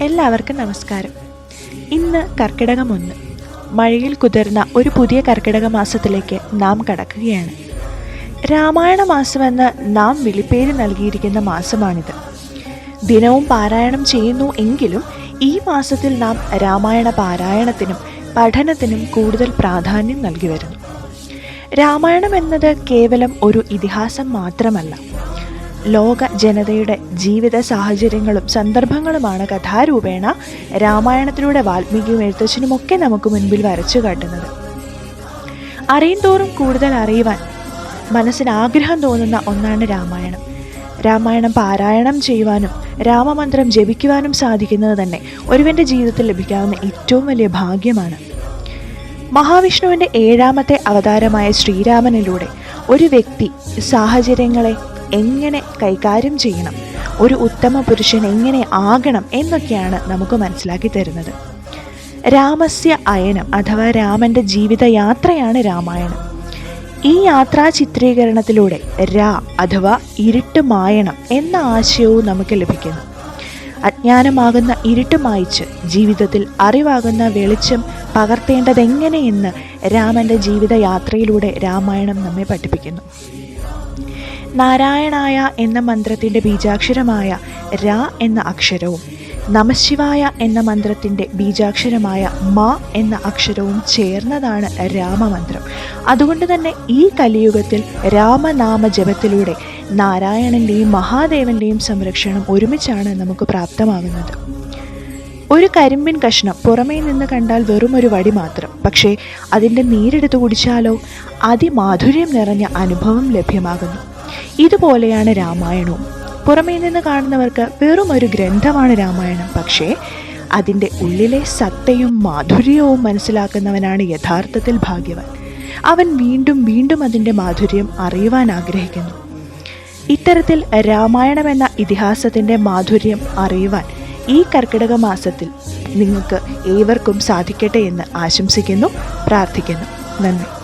എല്ലാവർക്കും നമസ്കാരം. ഇന്ന് കർക്കിടകം ഒന്ന് മഴയിൽ കുതിർന്ന ഒരു പുതിയ കർക്കിടക മാസത്തിലേക്ക് നാം കടക്കുകയാണ്. രാമായണ മാസമെന്ന് നാം വിളിപ്പേര് നൽകിയിരിക്കുന്ന മാസമാണിത്. ദിനവും പാരായണം ചെയ്യുന്നു എങ്കിലും ഈ മാസത്തിൽ നാം രാമായണ പാരായണത്തിനും പഠനത്തിനും കൂടുതൽ പ്രാധാന്യം നൽകി വരുന്നു. രാമായണം എന്നത് കേവലം ഒരു ഇതിഹാസം മാത്രമല്ല. ലോക ജനതയുടെ ജീവിത സാഹചര്യങ്ങളും സന്ദർഭങ്ങളുമാണ് കഥാരൂപേണ രാമായണത്തിലൂടെ വാൽമീകിയും എഴുത്തച്ഛനുമൊക്കെ നമുക്ക് മുൻപിൽ വരച്ചു കാട്ടുന്നത്. അറിയുന്തോറും കൂടുതൽ അറിയുവാൻ മനസ്സിന് ആഗ്രഹം തോന്നുന്ന ഒന്നാണ് രാമായണം. രാമായണം പാരായണം ചെയ്യുവാനും രാമമന്ത്രം ജപിക്കുവാനും സാധിക്കുന്നത് തന്നെ ഒരുവന്റെ ജീവിതത്തിൽ ലഭിക്കാവുന്ന ഏറ്റവും വലിയ ഭാഗ്യമാണ്. മഹാവിഷ്ണുവിന്റെ ഏഴാമത്തെ അവതാരമായ ശ്രീരാമനിലൂടെ ഒരു വ്യക്തി സാഹചര്യങ്ങളെ എങ്ങനെ കൈകാര്യം ചെയ്യണം? ഒരു ഉത്തമ പുരുഷൻ എങ്ങനെ ആകണം എന്നൊക്കെയാണ് നമുക്ക് മനസ്സിലാക്കി തരുന്നത്. രാമസ്യ അയനം അഥവാ രാമന്റെ ജീവിതയാത്രയാണ് രാമായണം. ഈ യാത്രാ ചിത്രീകരണത്തിലൂടെ രാ അഥവാ ഇരുട്ട് മായണം എന്ന ആശയവും നമുക്ക് ലഭിക്കുന്നു. അജ്ഞാനമാകുന്ന ഇരുട്ട് മായിച്ച് ജീവിതത്തിൽ അറിവാകുന്ന വെളിച്ചം പകർത്തേണ്ടതെങ്ങനെയെന്ന് രാമന്റെ ജീവിതയാത്രയിലൂടെ രാമായണം നമ്മെ പഠിപ്പിക്കുന്നു. നാരായണായ എന്ന മന്ത്രത്തിന്റെ ബീജാക്ഷരമായ ര എന്ന അക്ഷരവും നമശിവായ എന്ന മന്ത്രത്തിന്റെ ബീജാക്ഷരമായ മ എന്ന അക്ഷരവും ചേർന്നതാണ് രാമമന്ത്രം. അതുകൊണ്ട് തന്നെ ഈ കലിയുഗത്തിൽ രാമനാമ ജപത്തിലൂടെ നാരായണന്റെയും മഹാദേവന്റെയും സംരക്ഷണം ഒരുമിച്ചാണ് നമുക്ക് പ്രാപ്തമാകുന്നത്. ഒരു കരിമ്പിൻ കഷ്ണം പുറമേ നിന്ന് കണ്ടാൽ വെറും ഒരു വടി മാത്രം. പക്ഷേ അതിന്റെ നീരെടുത്ത് കുടിച്ചാലോ? അതിമാധുര്യം നിറഞ്ഞ അനുഭവം ലഭ്യമാകുന്നു. ഇതുപോലെയാണ് രാമായണവും. പുറമേ നിന്ന് കാണുന്നവർക്ക് വെറും ഒരു ഗ്രന്ഥമാണ് രാമായണം. പക്ഷേ അതിന്റെ ഉള്ളിലെ സത്തയും മാധുര്യവും മനസ്സിലാക്കുന്നവനാണ് യഥാർത്ഥത്തിൽ ഭാഗ്യവാൻ. അവൻ വീണ്ടും വീണ്ടും അതിന്റെ മാധുര്യം അറിയുവാൻ ആഗ്രഹിക്കുന്നു. ഇത്തരത്തിൽ രാമായണം എന്ന ഇതിഹാസത്തിന്റെ മാധുര്യം അറിയുവാൻ ഈ കർക്കിടക മാസത്തിൽ നിങ്ങൾക്ക് ഏവർക്കും സാധിക്കട്ടെ എന്ന് ആശംസിക്കുന്നു പ്രാർത്ഥിക്കുന്നു. നന്ദി.